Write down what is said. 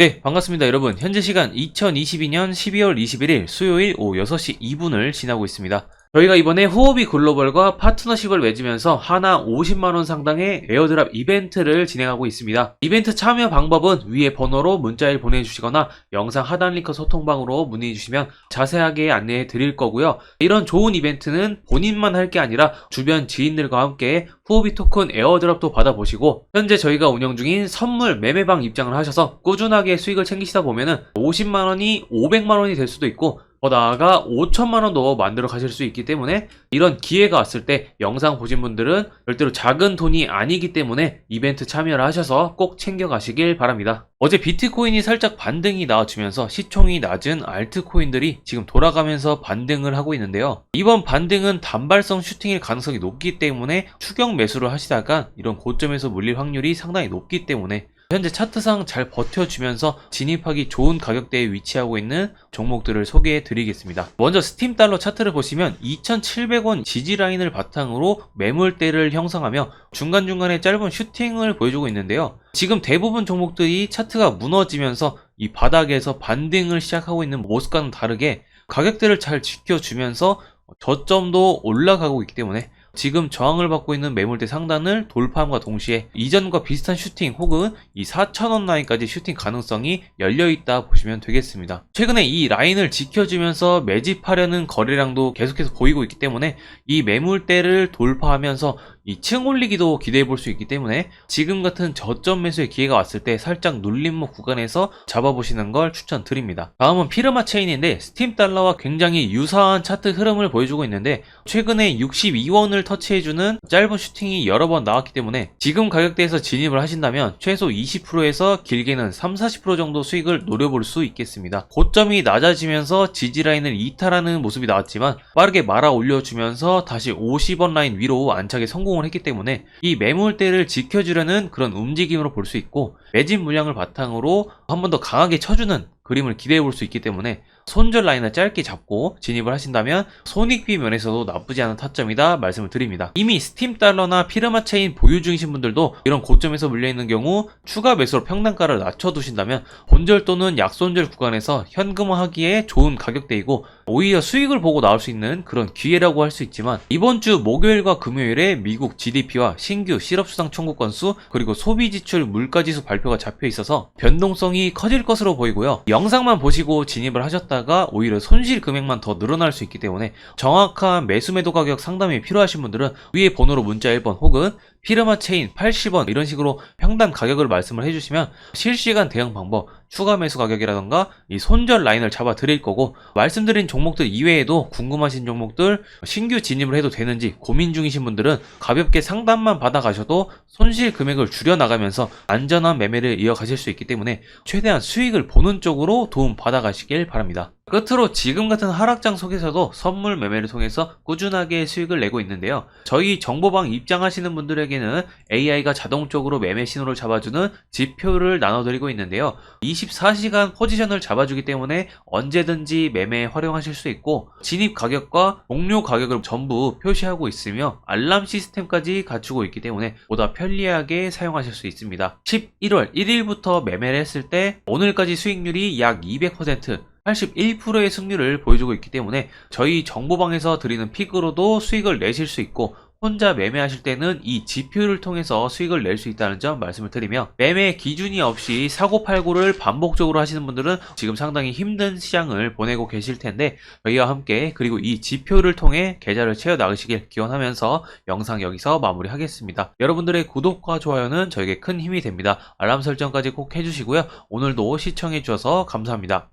네, 반갑습니다, 여러분. 현재 시간 2022년 12월 21일 수요일 오후 6시 2분을 지나고 있습니다. 저희가 이번에 호흡이 글로벌과 파트너십을 맺으면서 하나 50만원 상당의 에어드랍 이벤트를 진행하고 있습니다. 이벤트 참여 방법은 위에 번호로 문자를 보내주시거나 영상 하단 링크 소통방으로 문의해 주시면 자세하게 안내해 드릴 거고요. 이런 좋은 이벤트는 본인만 할 게 아니라 주변 지인들과 함께 후오비 토큰 에어드랍도 받아보시고 현재 저희가 운영 중인 선물 매매방 입장을 하셔서 꾸준하게 수익을 챙기시다 보면 은 50만원이 500만원이 될 수도 있고 더 나아가 5천만 원도 만들어 가실 수 있기 때문에 이런 기회가 왔을 때 영상 보신 분들은 절대로 작은 돈이 아니기 때문에 이벤트 참여를 하셔서 꼭 챙겨 가시길 바랍니다. 어제 비트코인이 살짝 반등이 나와주면서 시총이 낮은 알트코인들이 지금 돌아가면서 반등을 하고 있는데요. 이번 반등은 단발성 슈팅일 가능성이 높기 때문에 추격 매수를 하시다가 이런 고점에서 물릴 확률이 상당히 높기 때문에 현재 차트상 잘 버텨주면서 진입하기 좋은 가격대에 위치하고 있는 종목들을 소개해 드리겠습니다. 먼저 스팀 달러 차트를 보시면 2,700원 지지 라인을 바탕으로 매물대를 형성하며 중간중간에 짧은 슈팅을 보여주고 있는데요. 지금 대부분 종목들이 차트가 무너지면서 이 바닥에서 반등을 시작하고 있는 모습과는 다르게 가격대를 잘 지켜주면서 저점도 올라가고 있기 때문에 지금 저항을 받고 있는 매물대 상단을 돌파함과 동시에 이전과 비슷한 슈팅 혹은 이 4,000원 라인까지 슈팅 가능성이 열려있다 보시면 되겠습니다. 최근에 이 라인을 지켜주면서 매집하려는 거래량도 계속해서 보이고 있기 때문에 이 매물대를 돌파하면서 이층 올리기도 기대해 볼 수 있기 때문에 지금 같은 저점 매수의 기회가 왔을 때 살짝 눌림목 구간에서 잡아보시는 걸 추천드립니다. 다음은 피르마 체인인데 스팀 달러와 굉장히 유사한 차트 흐름을 보여주고 있는데 최근에 62원을 터치해주는 짧은 슈팅이 여러 번 나왔기 때문에 지금 가격대에서 진입을 하신다면 최소 20%에서 길게는 3, 40% 정도 수익을 노려볼 수 있겠습니다. 고점이 낮아지면서 지지라인을 이탈하는 모습이 나왔지만 빠르게 말아 올려주면서 다시 50원 라인 위로 안착에 성공 을 했기 때문에 이 매물대를 지켜주려는 그런 움직임으로 볼 수 있고 매진 물량을 바탕으로 한 번 더 강하게 쳐주는 그림을 기대해 볼 수 있기 때문에 손절 라인을 짧게 잡고 진입을 하신다면 손익비 면에서도 나쁘지 않은 타점이다 말씀을 드립니다. 이미 스팀 달러나 피르마 체인 보유 중이신 분들도 이런 고점에서 물려있는 경우 추가 매수로 평단가를 낮춰두신다면 본절 또는 약손절 구간에서 현금화하기에 좋은 가격대이고 오히려 수익을 보고 나올 수 있는 그런 기회라고 할 수 있지만 이번 주 목요일과 금요일에 미국 GDP와 신규 실업수당 청구 건수 그리고 소비지출 물가지수 발표가 잡혀 있어서 변동성이 커질 것으로 보이고요. 영상만 보시고 진입을 하셨 다가 오히려 손실 금액만 더 늘어날 수 있기 때문에 정확한 매수 매도 가격 상담이 필요하신 분들은 위에 번호로 문자 1번 혹은 피르마 체인 80원 이런 식으로 평단 가격을 말씀을 해주시면 실시간 대응 방법, 추가 매수 가격이라던가 이 손절 라인을 잡아 드릴 거고 말씀드린 종목들 이외에도 궁금하신 종목들 신규 진입을 해도 되는지 고민 중이신 분들은 가볍게 상담만 받아 가셔도 손실 금액을 줄여 나가면서 안전한 매매를 이어가실 수 있기 때문에 최대한 수익을 보는 쪽으로 도움 받아 가시길 바랍니다. 끝으로 지금 같은 하락장 속에서도 선물 매매를 통해서 꾸준하게 수익을 내고 있는데요. 저희 정보방 입장하시는 분들에게는 AI가 자동적으로 매매 신호를 잡아주는 지표를 나눠드리고 있는데요. 24시간 포지션을 잡아주기 때문에 언제든지 매매에 활용하실 수 있고 진입 가격과 종료 가격을 전부 표시하고 있으며 알람 시스템까지 갖추고 있기 때문에 보다 편리하게 사용하실 수 있습니다. 11월 1일부터 매매를 했을 때 오늘까지 수익률이 약 200% 81%의 승률을 보여주고 있기 때문에 저희 정보방에서 드리는 픽으로도 수익을 내실 수 있고 혼자 매매하실 때는 이 지표를 통해서 수익을 낼 수 있다는 점 말씀을 드리며 매매 기준이 없이 사고팔고를 반복적으로 하시는 분들은 지금 상당히 힘든 시장을 보내고 계실 텐데 저희와 함께 그리고 이 지표를 통해 계좌를 채워 나가시길 기원하면서 영상 여기서 마무리하겠습니다. 여러분들의 구독과 좋아요는 저에게 큰 힘이 됩니다. 알람 설정까지 꼭 해주시고요. 오늘도 시청해 주셔서 감사합니다.